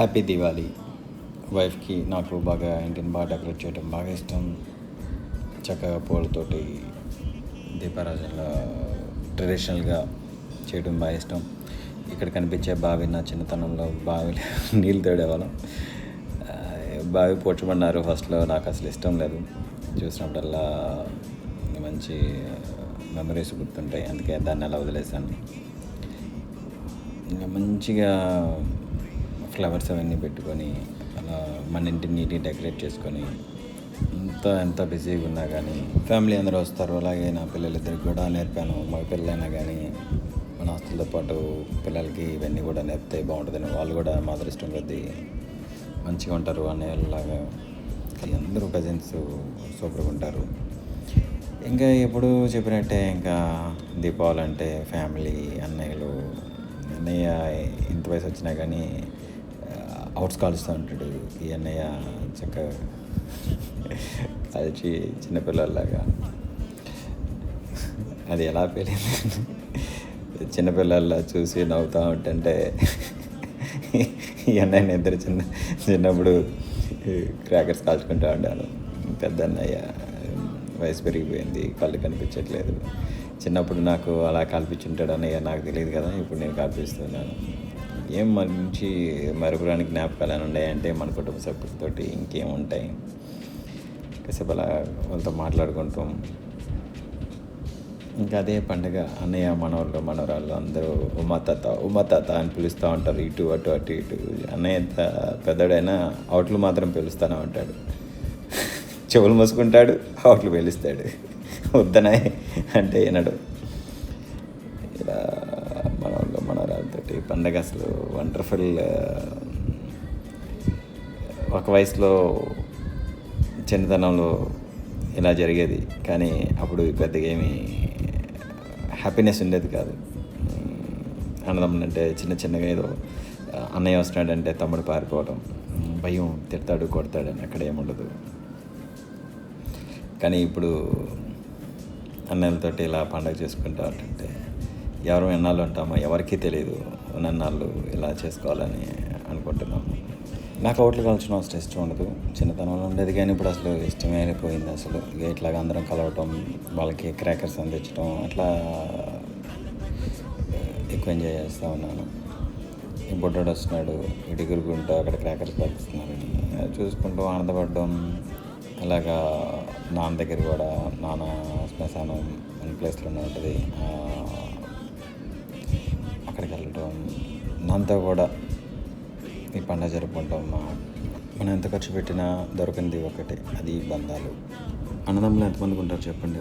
Happy Diwali వైఫ్కి నాకు బాగా ఇంటిని బాగా డెకరేట్ చేయడం బాగా ఇష్టం. చక్కగా పూలతోటి దీపారాజనలో ట్రెడిషనల్గా చేయడం బాగా ఇష్టం. ఇక్కడ కనిపించే బావి నా చిన్నతనంలో బావి నీళ్ళు తేడేవాళ్ళం. బావి పోడ్చమన్నారు ఫస్ట్లో. నాకు అసలు ఇష్టం లేదు. చూసినప్పుడల్లా మంచి మెమరీస్ గుర్తుంటాయి. అందుకే దాన్ని అలా వదిలేసాను ఇంకా మంచిగా ఫ్లవర్స్ అవన్నీ పెట్టుకొని అలా మన ఇంటిని నీట్గా డెకరేట్ చేసుకొని ఎంత ఎంత బిజీగా ఉన్నా కానీ ఫ్యామిలీ అందరూ వస్తారు. అలాగే నా పిల్లలిద్దరికి కూడా నేర్పాను. మా పిల్లలైనా కానీ మన ఆస్తులతో పాటు పిల్లలకి ఇవన్నీ కూడా నేర్పితే బాగుంటుందని వాళ్ళు కూడా మా అదృష్టం కొద్దీ మంచిగా ఉంటారు. అనేలాగా అందరూ కజిన్స్ సూపర్గా ఉంటారు. ఇంకా ఎప్పుడు చెప్పినట్టే ఇంకా దీపావళి అంటే ఫ్యామిలీ అన్నయ్యలు అన్నయ్య ఇంత వయసు వచ్చినా కానీ అవుట్స్ కాలుస్తూ ఉంటాడు. ఈ అన్నయ్య చక్కగా కాల్చి చిన్నపిల్లల్లాగా అది ఎలా పెళ్ళింది చిన్నపిల్లల్లా చూసి నవ్వుతూ ఉంటుంటే ఈ అన్నయ్య ఇద్దరు చిన్న చిన్నప్పుడు క్రాకర్స్ కాల్చుకుంటూ ఉండాను. పెద్ద అన్నయ్య వయసు పెరిగిపోయింది కళ్ళు కనిపించట్లేదు. చిన్నప్పుడు నాకు అలా కల్పించుంటాడు అన్నయ్య నాకు తెలియదు కదా ఇప్పుడు నేను కల్పిస్తున్నాను. ఏం మంచి మరపురాని జ్ఞాపకాలు అని ఉన్నాయంటే మన కుటుంబ సభ్యులతోటి ఇంకేం ఉంటాయి కాసేపు అలా వాళ్ళతో మాట్లాడుకుంటాం. ఇంకా అదే పండుగ అన్నయ్య మనవాళ్ళు మనవరాళ్ళు అందరూ ఉమా తాత ఉమా తాత అని పిలుస్తూ ఉంటారు. ఇటు అటు అటు ఇటు. అన్నయ్య ఎంత పెద్దడైనా అవుట్లు మాత్రం పిలుస్తూనే ఉంటాడు. చెవులు మూసుకుంటాడు అవుట్లు పిలుస్తాడు. వద్దనాయ్ అంటే వినడు. ఇలా మనవరాలతోటి పండగ అసలు వండర్ఫుల్ ఒక వయసులో చిన్నతనంలో ఇలా జరిగేది. కానీ అప్పుడు పెద్దగా ఏమీ హ్యాపీనెస్ ఉండేది కాదు. అన్నదమ్ములు అంటే చిన్న చిన్నగా ఏదో అన్నయ్య వస్తున్నాడంటే తమ్ముడు పారిపోవడం భయం తిడతాడు కొడతాడని అక్కడ ఏముండదు. కానీ ఇప్పుడు అన్నయ్యలతోటి ఇలా పండగ చేసుకుంటా ఉంటుంటే ఎవరు ఎన్నాళ్ళు అంటామా ఎవరికీ తెలియదు నన్నాళ్ళు ఇలా చేసుకోవాలని అనుకుంటున్నాము నాకు ఓట్లు కలచడం అసలు ఇష్టం ఉండదు. చిన్నతనంలో ఉండేది కానీ ఇప్పుడు అసలు ఇష్టమే అయిపోయింది అసలు. ఇక అందరం కలవటం వాళ్ళకి క్రాకర్స్ అందించడం అట్లా ఎక్కువ ఎంజాయ్ చేస్తూ ఉన్నాను. ఈ బుడ్డోడు వస్తున్నాడు ఇటు గుంటూ అక్కడ క్రాకర్స్ పడుతున్నారని చూసుకుంటూ ఆనందపడడం. అలాగా నాన్న దగ్గర కూడా నాన్న శ్మశానం అనే ప్లేస్లోనే ఉంటుంది. ఆ, కూడా ఈ పండుగ జరుపుకుంటాం మా మనం ఎంత ఖర్చు పెట్టినా దొరకంది ఒకటే అది బంధాలు. అన్నదమ్ములు ఎంతమంది ఉంటారు చెప్పండి?